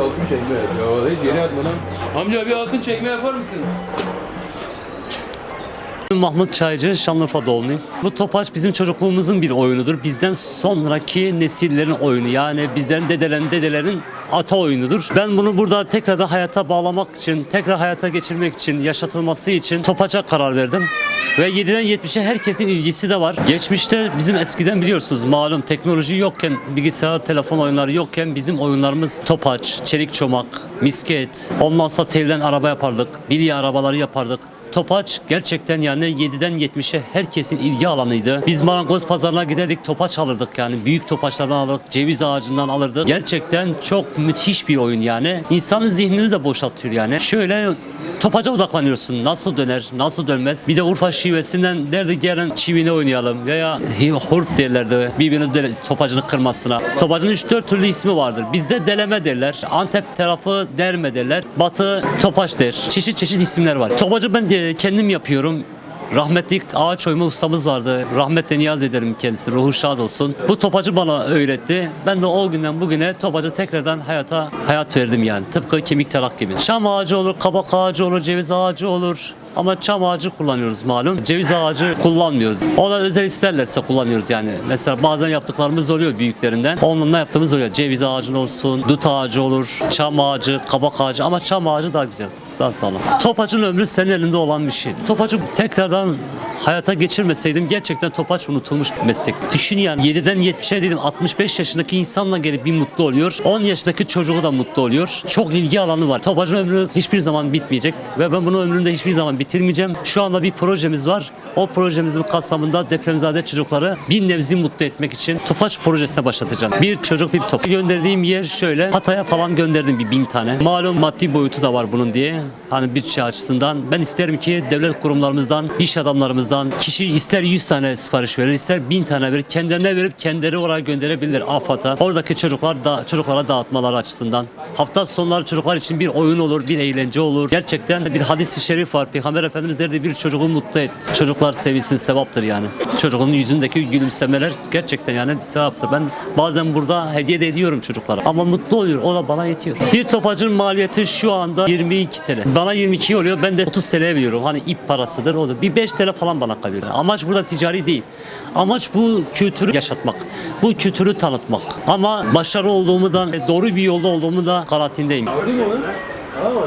altın çekme ya. Hiç yeni atma lan. Amca bir altın çekme yapar mısın? Mahmut Çaycı, Şanlıurfa doğumluyum. Bu topaç bizim çocukluğumuzun bir oyunudur. Bizden sonraki nesillerin oyunu. Yani bizlerin dedelerin dedelerin ata oyunudur. Ben bunu burada tekrar da hayata bağlamak için, tekrar hayata geçirmek için, yaşatılması için topaça karar verdim. Ve 7'den 70'e herkesin ilgisi de var. Geçmişte bizim eskiden biliyorsunuz malum teknoloji yokken, bilgisayar, telefon oyunları yokken bizim oyunlarımız topaç, çelik çomak, misket, ondan sonra telden araba yapardık, bilye arabaları yapardık. Topaç gerçekten yani 7'den 70'e herkesin ilgi alanıydı. Biz marangoz pazarına giderdik topaç alırdık yani büyük topaçlardan alırdık, ceviz ağacından alırdık. Gerçekten çok müthiş bir oyun yani. İnsanın zihnini de boşaltıyor yani. Şöyle topaca odaklanıyorsun. Nasıl döner, nasıl dönmez. Bir de Urfa şivesinden derdi gelin çivini oynayalım veya hurp derlerdi birbirini dele, topacını kırmasına. Topacının 3-4 türlü ismi vardır. Bizde deleme derler. Antep tarafı derme derler. Batı topaç der. Çeşit çeşit isimler var. Topacı ben de kendim yapıyorum. Rahmetli ağaç oyma ustamız vardı. Rahmetle niyaz ederim kendisi. Ruhu şad olsun. Bu topacı bana öğretti. Ben de o günden bugüne topacı tekrardan hayata hayat verdim yani. Tıpkı kemik tarak gibi. Şam ağacı olur, kabak ağacı olur, ceviz ağacı olur. Ama çam ağacı kullanıyoruz malum. Ceviz ağacı kullanmıyoruz. Ona özel isterlerse kullanıyoruz yani. Mesela bazen yaptıklarımız oluyor büyüklerinden. Onunla yaptığımız oluyor. Ceviz ağacı olsun, dut ağacı olur, çam ağacı, kabak ağacı ama çam ağacı daha güzel. Daha sağlam. Topacın ömrü senin elinde olan bir şey. Topacı tekrardan hayata geçirmeseydim gerçekten topaç unutulmuş meslek. Düşün yani 7'den 70'e dedim 65 yaşındaki insanla gelip bir mutlu oluyor. 10 yaşındaki çocuğu da mutlu oluyor. Çok ilgi alanı var. Topacın ömrü hiçbir zaman bitmeyecek ve ben bunu ömrümde hiçbir zaman bitirmeyeceğim. Şu anda bir projemiz var. O projemizin kapsamında depremzade çocukları bir nebzi mutlu etmek için Topaç projesine başlatacağım. Bir çocuk bir top. Gönderdiğim yer şöyle. Hatay'a falan gönderdim bir bin tane. Malum maddi boyutu da var bunun diye. Hani bütçe açısından. Ben isterim ki devlet kurumlarımızdan, iş adamlarımızdan kişi ister 100 tane sipariş verir, ister 1000 tane verir. Kendilerine verip kendileri oraya gönderebilir AFAD'a. Oradaki çocuklar da çocuklara dağıtmaları açısından. Hafta sonları çocuklar için bir oyun olur, bir eğlence olur. Gerçekten bir hadis-i şerif var. Peygamber Efendimiz derdi bir çocuğu mutlu et. Çocuklar sevinsin sevaptır yani. Çocuğun yüzündeki gülümsemeler gerçekten yani bir sevaptır. Ben bazen burada hediye de ediyorum çocuklara. Ama mutlu oluyor. O da bana yetiyor. Bir topacın maliyeti şu anda 22 TL. Bana 22 oluyor. Ben de 30 TL veriyorum. Hani ip parasıdır. O da bir 5 TL falan bana kalıyor. Amaç burada ticari değil. Amaç bu kültürü yaşatmak. Bu kültürü tanıtmak. Ama başarılı olduğumu da doğru bir yolda olduğumu da kanaatindeyim. Gördün mü onu? Tamam mı?